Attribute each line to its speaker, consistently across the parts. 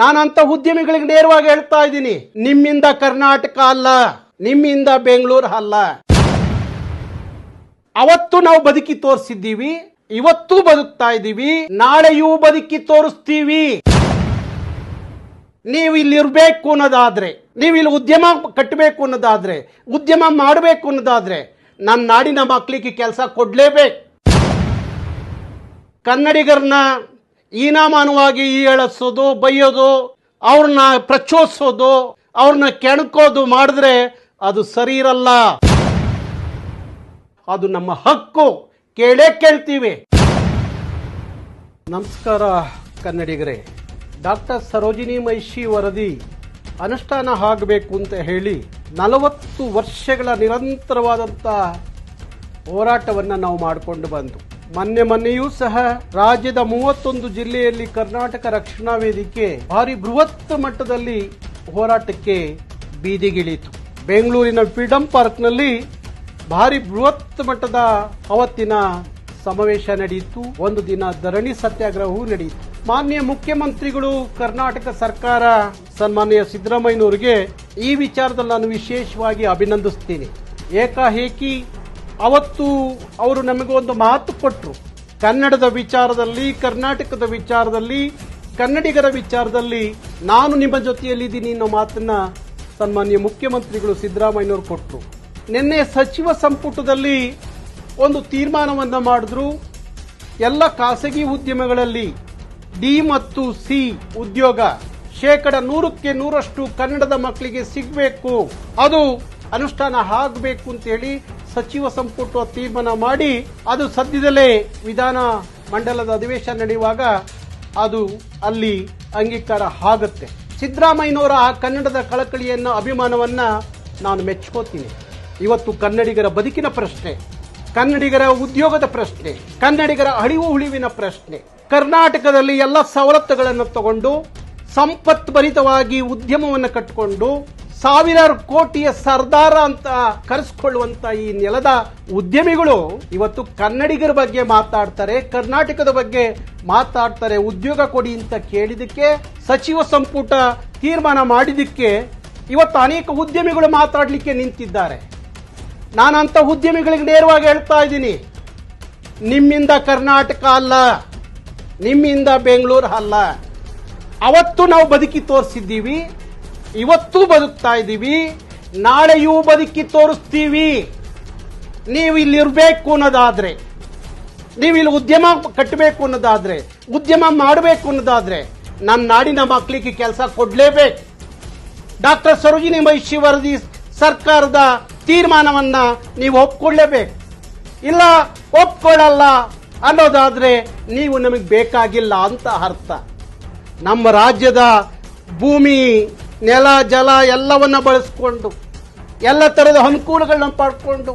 Speaker 1: ನಾನಂತ ಉದ್ಯಮಿಗಳಿಗೆ ನೇರವಾಗಿ ಹೇಳ್ತಾ ಇದ್ದೀನಿ, ನಿಮ್ಮಿಂದ ಕರ್ನಾಟಕ ಅಲ್ಲ, ನಿಮ್ಮಿಂದ ಬೆಂಗಳೂರು ಅಲ್ಲ. ಅವತ್ತು ನಾವು ಬದುಕಿ ತೋರಿಸಿದ್ದೀವಿ, ಇವತ್ತು ಬದುಕ್ತಾ ಇದ್ದೀವಿ, ನಾಳೆಯೂ ಬದುಕಿ ತೋರಿಸ್ತೀವಿ. ನೀವು ಇಲ್ಲಿ ಇರಬೇಕು ಅನ್ನೋದಾದ್ರೆ, ನೀವು ಇಲ್ಲಿ ಉದ್ಯಮ ಕಟ್ಟಬೇಕು ಅನ್ನೋದಾದ್ರೆ, ಉದ್ಯಮ ಮಾಡಬೇಕು ಅನ್ನೋದಾದ್ರೆ ನನ್ನ ನಾಡಿನ ಮಕ್ಕಳಿಗೆ ಕೆಲಸ ಕೊಡ್ಲೇಬೇಕು. ಕನ್ನಡಿಗರನ್ನ ಈನಾಮಾನವಾಗಿ ಹೇಳಿಸೋದು ಬೈಯೋದು, ಅವ್ರನ್ನ ಪ್ರಚೋದಿಸೋದು, ಅವ್ರನ್ನ ಕೆಣಕೋದು ಮಾಡಿದ್ರೆ ಅದು ಸರಿ ಇರಲ್ಲ. ಅದು ನಮ್ಮ ಹಕ್ಕು. ಕೇಳೇ ಕೇಳ್ತೀವಿ. ನಮಸ್ಕಾರ ಕನ್ನಡಿಗರೇ. ಡಾಕ್ಟರ್ ಸರೋಜಿನಿ ಮಹಿಷಿ ವರದಿ, ಅನುಷ್ಠಾನ ಆಗಬೇಕು ಅಂತ ಹೇಳಿ ನಲವತ್ತು ವರ್ಷಗಳ ನಿರಂತರವಾದಂಥ ಹೋರಾಟವನ್ನು ನಾವು ಮಾಡಿಕೊಂಡು ಬಂದು ಮೊನ್ನೆ ಮೊನ್ನೆಯೂ ಸಹ ರಾಜ್ಯದ ಮೂವತ್ತೊಂದು ಜಿಲ್ಲೆಯಲ್ಲಿ ಕರ್ನಾಟಕ ರಕ್ಷಣಾ ವೇದಿಕೆ ಭಾರಿ ಬೃಹತ್ ಮಟ್ಟದಲ್ಲಿ ಹೋರಾಟಕ್ಕೆ ಬೀದಿಗಿಳಿಯಿತು. ಬೆಂಗಳೂರಿನ ಫ್ರೀಡಂ ಪಾರ್ಕ್ನಲ್ಲಿ ಭಾರಿ ಬೃಹತ್ ಮಟ್ಟದ ಅವತ್ತಿನ ಸಮಾವೇಶ ನಡೆಯಿತು. ಒಂದು ದಿನ ಧರಣಿ ಸತ್ಯಾಗ್ರಹವೂ ನಡೆಯಿತು. ಮಾನ್ಯ ಮುಖ್ಯಮಂತ್ರಿಗಳು, ಕರ್ನಾಟಕ ಸರ್ಕಾರ, ಸನ್ಮಾನ್ಯ ಸಿದ್ದರಾಮಯ್ಯನವರಿಗೆ ಈ ವಿಚಾರದಲ್ಲಿ ನಾನು ವಿಶೇಷವಾಗಿ ಅಭಿನಂದಿಸುತ್ತೇನೆ. ಏಕಾಏಕಿ ಅವತ್ತು ಅವರು ನಮಗೆ ಒಂದು ಮಾತು ಕೊಟ್ಟರು ಕನ್ನಡದ ವಿಚಾರದಲ್ಲಿ, ಕರ್ನಾಟಕದ ವಿಚಾರದಲ್ಲಿ, ಕನ್ನಡಿಗರ ವಿಚಾರದಲ್ಲಿ ನಾನು ನಿಮ್ಮ ಜೊತೆಯಲ್ಲಿದ್ದೀನಿ ಅನ್ನೋ ಮಾತನ್ನ ಸನ್ಮಾನ್ಯ ಮುಖ್ಯಮಂತ್ರಿಗಳು ಸಿದ್ದರಾಮಯ್ಯನವರು ಕೊಟ್ಟರು ನಿನ್ನೆ ಸಚಿವ ಸಂಪುಟದಲ್ಲಿ ಒಂದು ತೀರ್ಮಾನವನ್ನು ಮಾಡಿದ್ರು. ಎಲ್ಲ ಖಾಸಗಿ ಉದ್ಯಮಗಳಲ್ಲಿ ಡಿ ಮತ್ತು ಸಿ ಉದ್ಯೋಗ ಶೇಕಡ ನೂರಕ್ಕೆ ನೂರಷ್ಟು ಕನ್ನಡದ ಮಕ್ಕಳಿಗೆ ಸಿಗಬೇಕು. ಅದು ಅನುಷ್ಠಾನ ಆಗಬೇಕು ಅಂತ ಹೇಳಿ ಸಚಿವ ಸಂಪುಟ ತೀರ್ಮಾನ ಮಾಡಿ ಅದು ಸದ್ಯದಲ್ಲೇ ವಿಧಾನ ಮಂಡಲದ ಅಧಿವೇಶನ ನಡೆಯುವಾಗ ಅದು ಅಲ್ಲಿ ಅಂಗೀಕಾರ ಆಗುತ್ತೆ. ಸಿದ್ದರಾಮಯ್ಯನವರ ಆ ಕನ್ನಡದ ಕಳಕಳಿಯನ್ನು, ಅಭಿಮಾನವನ್ನ ನಾನು ಮೆಚ್ಕೋತೀನಿ. ಇವತ್ತು ಕನ್ನಡಿಗರ ಬದುಕಿನ ಪ್ರಶ್ನೆ, ಕನ್ನಡಿಗರ ಉದ್ಯೋಗದ ಪ್ರಶ್ನೆ, ಕನ್ನಡಿಗರ ಅಳಿವು ಉಳಿವಿನ ಪ್ರಶ್ನೆ, ಕರ್ನಾಟಕದಲ್ಲಿ ಎಲ್ಲ ಸವಲತ್ತುಗಳನ್ನು ತಗೊಂಡು, ಸಂಪತ್ಭರಿತವಾಗಿ ಉದ್ಯಮವನ್ನು ಕಟ್ಟಿಕೊಂಡು ಸಾವಿರಾರು ಕೋಟಿಯ ಸರ್ದಾರ ಅಂತ ಕರೆಸ್ಕೊಳ್ಳುವಂತ ಈ ನೆಲದ ಉದ್ಯಮಿಗಳು ಇವತ್ತು ಕನ್ನಡಿಗರ ಬಗ್ಗೆ ಮಾತಾಡ್ತಾರೆ, ಕರ್ನಾಟಕದ ಬಗ್ಗೆ ಮಾತಾಡ್ತಾರೆ, ಉದ್ಯೋಗ ಕೊಡಿ ಅಂತ ಕೇಳಿದಕ್ಕೆ ಸಚಿವ ಸಂಪುಟ ತೀರ್ಮಾನ ಮಾಡಿದಕ್ಕೆ ಇವತ್ತು ಅನೇಕ ಉದ್ಯಮಿಗಳು ಮಾತಾಡಲಿಕ್ಕೆ ನಿಂತಿದ್ದಾರೆ. ನಾನು ಅಂತ ಉದ್ಯಮಿಗಳಿಗೆ ನೇರವಾಗಿ ಹೇಳ್ತಾ ಇದ್ದೀನಿ, ನಿಮ್ಮಿಂದ ಕರ್ನಾಟಕ ಅಲ್ಲ, ನಿಮ್ಮಿಂದ ಬೆಂಗಳೂರು ಅಲ್ಲ. ಅವತ್ತು ನಾವು ಬದುಕಿ ತೋರಿಸಿದ್ದೀವಿ ಇವತ್ತೂ ಬದುಕ್ತಾ ಇದ್ದೀವಿ. ನಾಳೆಯೂ ಬದುಕಿ ತೋರಿಸ್ತೀವಿ. ನೀವು ಇಲ್ಲಿ ಇರಬೇಕು ಅನ್ನೋದಾದ್ರೆ, ನೀವು ಇಲ್ಲಿ ಉದ್ಯಮ ಕಟ್ಟಬೇಕು ಅನ್ನೋದಾದ್ರೆ, ಉದ್ಯಮ ಮಾಡಬೇಕು ಅನ್ನೋದಾದ್ರೆ ನನ್ನ ನಾಡಿನ ಮಕ್ಕಳಿಗೆ ಕೆಲಸ ಕೊಡಲೇಬೇಕು. ಡಾಕ್ಟರ್ ಸರೋಜಿನಿ ಮಹಿಷಿ ವರದಿ ಸರ್ಕಾರದ ತೀರ್ಮಾನವನ್ನ ನೀವು ಒಪ್ಕೊಳ್ಳೇಬೇಕು. ಇಲ್ಲ, ಒಪ್ಕೊಳ್ಳಲ್ಲ ಅನ್ನೋದಾದ್ರೆ ನೀವು ನಮಗೆ ಬೇಕಾಗಿಲ್ಲ ಅಂತ ಅರ್ಥ. ನಮ್ಮ ರಾಜ್ಯದ ಭೂಮಿ ನೆಲ, ಜಲ ಎಲ್ಲವನ್ನ ಬಳಸ್ಕೊಂಡು, ಎಲ್ಲ ಥರದ ಅನುಕೂಲಗಳನ್ನ ಪಡ್ಕೊಂಡು,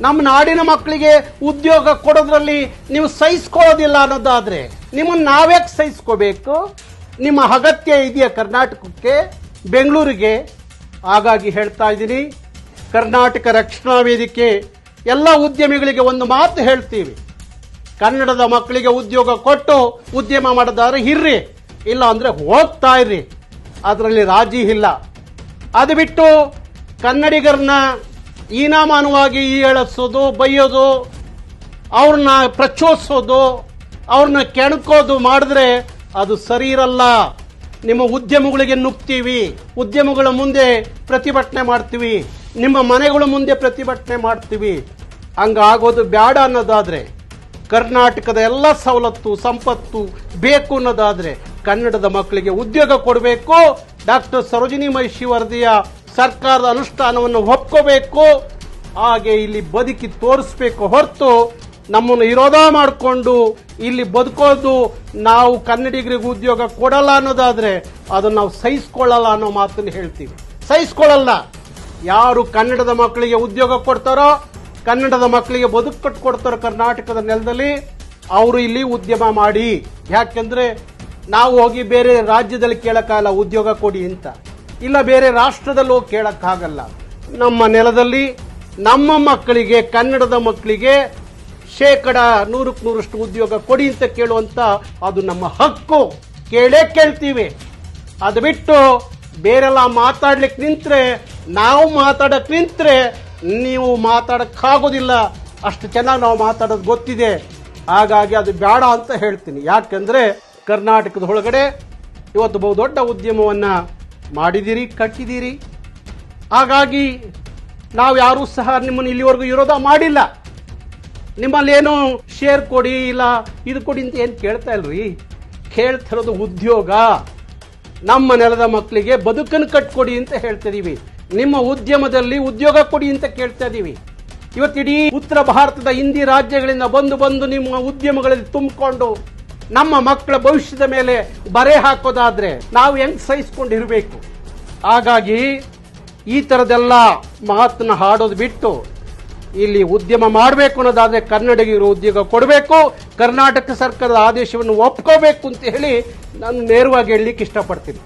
Speaker 1: ನಮ್ಮ ನಾಡಿನ ಮಕ್ಕಳಿಗೆ ಉದ್ಯೋಗ ಕೊಡೋದ್ರಲ್ಲಿ ನೀವು ಸಹಿಸ್ಕೊಳ್ಳೋದಿಲ್ಲ ಅನ್ನೋದಾದ್ರೆ, ನಿಮ್ಮನ್ನ ನಾವ್ಯಾಕೆ ಸಹಿಸ್ಕೋಬೇಕು? ನಿಮ್ಮ ಅಗತ್ಯ ಇದೆಯಾ ಕರ್ನಾಟಕಕ್ಕೆ? ಬೆಂಗಳೂರಿಗೆ? ಹಾಗಾಗಿ ಹೇಳ್ತಾ ಇದ್ದೀನಿ, ಕರ್ನಾಟಕ ರಕ್ಷಣಾ ವೇದಿಕೆ, ಎಲ್ಲ ಉದ್ಯಮಿಗಳಿಗೆ ಒಂದು ಮಾತು ಹೇಳ್ತೀವಿ. ಕನ್ನಡದ ಮಕ್ಕಳಿಗೆ ಉದ್ಯೋಗ ಕೊಟ್ಟು ಉದ್ಯಮ ಮಾಡೋದಾದ್ರೆ ಇರ್ರಿ ಇಲ್ಲ ಅಂದ್ರೆ ಹೋಗ್ತಾ ಇರ್ರಿ. ಅದರಲ್ಲಿ ರಾಜಿ ಇಲ್ಲ. ಅದು ಬಿಟ್ಟು ಕನ್ನಡಿಗರನ್ನ ಈನಾಮಾನವಾಗಿ ಹೇಳಿಸೋದು ಬೈಯೋದು, ಅವ್ರನ್ನ ಪ್ರಚೋದಿಸೋದು, ಅವ್ರನ್ನ ಕೆಣಕೋದು ಮಾಡಿದ್ರೆ ಅದು ಸರಿ ಇರಲ್ಲ. ನಿಮ್ಮ ಉದ್ಯಮಗಳಿಗೆ ನುಗ್ತೀವಿ. ಉದ್ಯಮಗಳ ಮುಂದೆ ಪ್ರತಿಭಟನೆ ಮಾಡ್ತೀವಿ. ನಿಮ್ಮ ಮನೆಗಳ ಮುಂದೆ ಪ್ರತಿಭಟನೆ ಮಾಡ್ತೀವಿ. ಹಂಗಾಗೋದು ಬೇಡ ಅನ್ನೋದಾದ್ರೆ, ಕರ್ನಾಟಕದ ಎಲ್ಲ ಸವಲತ್ತು, ಸಂಪತ್ತು ಬೇಕು ಅನ್ನೋದಾದ್ರೆ ಕನ್ನಡದ ಮಕ್ಕಳಿಗೆ ಉದ್ಯೋಗ ಕೊಡಬೇಕು. ಡಾಕ್ಟರ್ ಸರೋಜಿನಿ ಮಹಿಷಿ ವರದಿಯ ಸರ್ಕಾರದ ಅನುಷ್ಠಾನವನ್ನು ಒಪ್ಕೋಬೇಕು. ಹಾಗೆ ಇಲ್ಲಿ ಬದುಕಿ ತೋರಿಸ್ಬೇಕು ಹೊರತು ನಮ್ಮನ್ನು ವಿರೋಧ ಮಾಡಿಕೊಂಡು ಇಲ್ಲಿ ಬದುಕೋದು ನಾವು ಕನ್ನಡಿಗರಿಗೆ ಉದ್ಯೋಗ ಕೊಡಲ್ಲ ಅನ್ನೋದಾದ್ರೆ ಅದನ್ನು ನಾವು ಸಹಿಸ್ಕೊಳ್ಳಲ್ಲ ಅನ್ನೋ ಮಾತನ್ನು ಹೇಳ್ತೀವಿ. ಸಹಿಸ್ಕೊಳ್ಳಲ್ಲ. ಯಾರು ಕನ್ನಡದ ಮಕ್ಕಳಿಗೆ ಉದ್ಯೋಗ ಕೊಡ್ತಾರೋ, ಕನ್ನಡದ ಮಕ್ಕಳಿಗೆ ಬದುಕು ಕಟ್ಕೊಡ್ತಾರೋ ಕರ್ನಾಟಕದ ನೆಲದಲ್ಲಿ, ಅವರು ಇಲ್ಲಿ ಉದ್ಯಮ ಮಾಡಿ. ಯಾಕೆಂದ್ರೆ ನಾವು ಹೋಗಿ ಬೇರೆ ರಾಜ್ಯದಲ್ಲಿ ಕೇಳಕ್ಕಾಗಲ್ಲ, ಉದ್ಯೋಗ ಕೊಡಿ ಅಂತ. ಇಲ್ಲ ಬೇರೆ ರಾಷ್ಟ್ರದಲ್ಲಿ ಹೋಗಿ ಕೇಳಕ್ಕಾಗಲ್ಲ. ನಮ್ಮ ನೆಲದಲ್ಲಿ ನಮ್ಮ ಮಕ್ಕಳಿಗೆ, ಕನ್ನಡದ ಮಕ್ಕಳಿಗೆ ಶೇಕಡ ನೂರಕ್ಕೆ ನೂರಷ್ಟು ಉದ್ಯೋಗ ಕೊಡಿ ಅಂತ ಕೇಳುವಂತ ಅದು ನಮ್ಮ ಹಕ್ಕು. ಕೇಳೇ ಕೇಳ್ತೀವಿ. ಅದು ಬಿಟ್ಟು ಬೇರೆಲ್ಲ ಮಾತಾಡ್ಲಿಕ್ಕೆ ನಿಂತ್ರೆ, ನಾವು ಮಾತಾಡಕ್ಕೆ ನಿಂತರೆ ನೀವು ಮಾತಾಡೋಕ್ಕಾಗೋದಿಲ್ಲ. ಅಷ್ಟು ಚೆನ್ನಾಗಿ ನಾವು ಮಾತಾಡೋದು ಗೊತ್ತಿದೆ. ಹಾಗಾಗಿ ಅದು ಬೇಡ ಅಂತ ಹೇಳ್ತೀನಿ. ಯಾಕೆಂದ್ರೆ ಕರ್ನಾಟಕದ ಒಳಗಡೆ ಇವತ್ತು ಬಹುದೊಡ್ಡ ಉದ್ಯಮವನ್ನು ಮಾಡಿದಿರಿ ಕಟ್ಟಿದ್ದೀರಿ. ಹಾಗಾಗಿ ನಾವು ಯಾರೂ ಸಹ ನಿಮ್ಮನ್ನು ಇಲ್ಲಿವರೆಗೂ ವಿರೋಧ ಮಾಡಿಲ್ಲ. ನಿಮ್ಮಲ್ಲಿ ಏನು ಶೇರ್ ಕೊಡಿ ಇಲ್ಲ, ಇದು ಕೊಡಿ ಅಂತ ಏನು ಕೇಳ್ತಾ ಇಲ್ರಿ? ಕೇಳ್ತಿರೋದು ಉದ್ಯೋಗ. ನಮ್ಮ ನೆಲದ ಮಕ್ಕಳಿಗೆ ಬದುಕನ್ನು ಕಟ್ಕೊಡಿ ಅಂತ ಹೇಳ್ತಾ ಇದ್ದೀವಿ ನಿಮ್ಮ ಉದ್ಯಮದಲ್ಲಿ ಉದ್ಯೋಗ ಕೊಡಿ ಅಂತ ಕೇಳ್ತಾ ಇದ್ದೀವಿ ಇವತ್ತಿಡೀ ಉತ್ತರ ಭಾರತದ ಹಿಂದಿ ರಾಜ್ಯಗಳಿಂದ ಬಂದು ಬಂದು ನಿಮ್ಮ ಉದ್ಯಮಗಳಲ್ಲಿ ತುಂಬಿಕೊಂಡು ನಮ್ಮ ಮಕ್ಕಳ ಭವಿಷ್ಯದ ಮೇಲೆ ಬರೆ ಹಾಕೋದಾದ್ರೆ ನಾವು ಹೆಂಗ್ ಸಹಿಸ್ಕೊಂಡಿರ್ಬೇಕು? ಹಾಗಾಗಿ ಈ ತರದೆಲ್ಲ ಮಾತನ್ನ ಹಾಡೋದು ಬಿಟ್ಟು ಇಲ್ಲಿ ಉದ್ಯಮ ಮಾಡಬೇಕು ಅನ್ನೋದಾದ್ರೆ ಕನ್ನಡಿಗರು ಉದ್ಯೋಗ ಕೊಡಬೇಕು, ಕರ್ನಾಟಕ ಸರ್ಕಾರದ ಆದೇಶವನ್ನು ಒಪ್ಕೋಬೇಕು ಅಂತ ಹೇಳಿ ನಾನು ನೇರವಾಗಿ ಹೇಳಲಿಕ್ಕೆ ಇಷ್ಟಪಡ್ತೀನಿ.